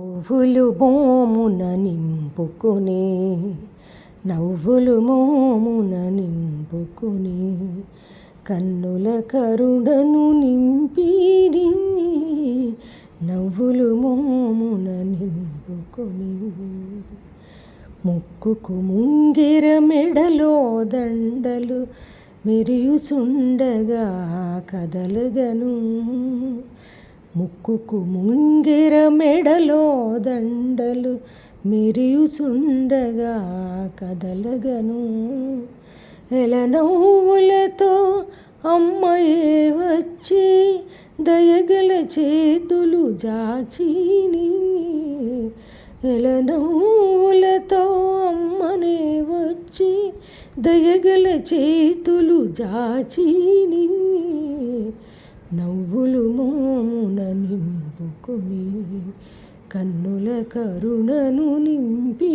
నవ్వులు మోమున నింపుకునే నవ్వులు మోమున నింపుకునే కన్నుల కరుడను నింపిరి నవ్వులు మోమున నింపుకొని. ముక్కుకు ముంగిర మెడలో దండలు మెరియుచుండగా కదలగను. ముక్కుకు ముంగిర మెడలో దండలు మెరియుచుండగా కదలగను. ఎలనవ్వులతో అమ్మయే వచ్చి దయగల చేతులు జాచిని ఎలనవ్వులతో అమ్మనే వచ్చి దయగల చేతులు జాచిని కన్నుల కరుణను నింపి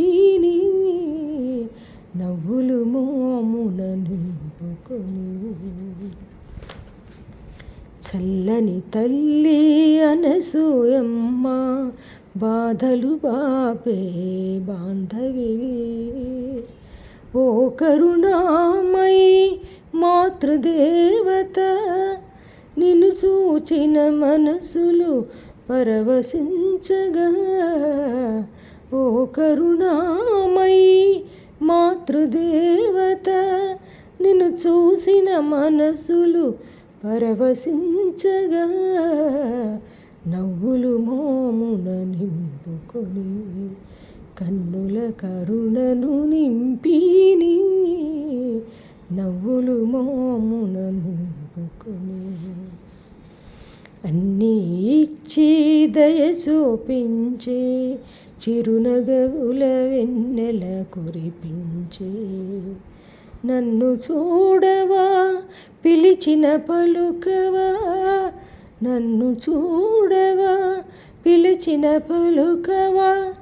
నవ్వులు మోమున నింపుకొని. చల్లని తల్లి అనసూయమ్మ బాధలు బాపే బాంధవి ఓ కరుణామయి మాతృదేవత నిన్ను చూచిన మనసులు పరవశించగా ఓ కరుణామయి మాతృదేవత నిన్ను చూసిన మనసులు పరవశించగా నవ్వులు మోమున నింపుకొని కన్నుల కరుణను నింపిని నవ్వులు మోమున నింపుకొని అన్నీ దయ చూపించి చిరునగవుల వెన్నెల కురిపించే. నన్ను చూడవా పిలిచిన పలుకవా? నన్ను చూడవా పిలిచిన పలుకవా?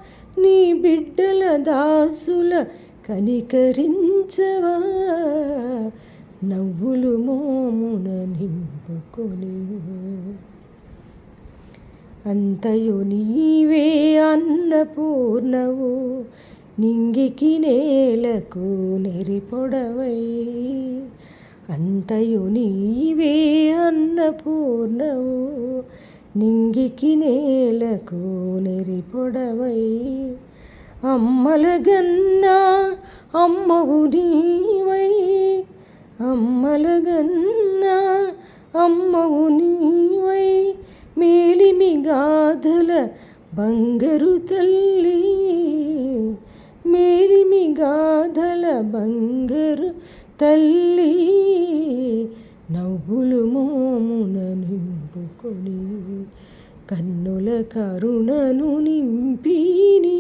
నీ బిడ్డల దాసుల కనికరించవా? నవ్వులు మోమున నింపుకొని అంతయు నీవే అన్నపూర్ణవు. నింగికి నేలకు నెరిపొడవై. అంతయు నీవే అన్నపూర్ణవు. నింగికి నేలకు నెరిపొడవై. అమ్మలగన్నా అమ్మవు నీవై. అమ్మలగన్నా అమ్మవు నీ బంగరు తల్లి మేరిమి గాథల బంగరు తల్లి నవ్వులు మోమున నింపుకొని కన్నుల కరుణను నింపిని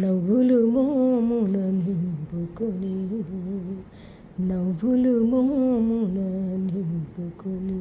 నవ్వులు మోమున నింపుకొని నవ్వులు మోమున నింపుకొని.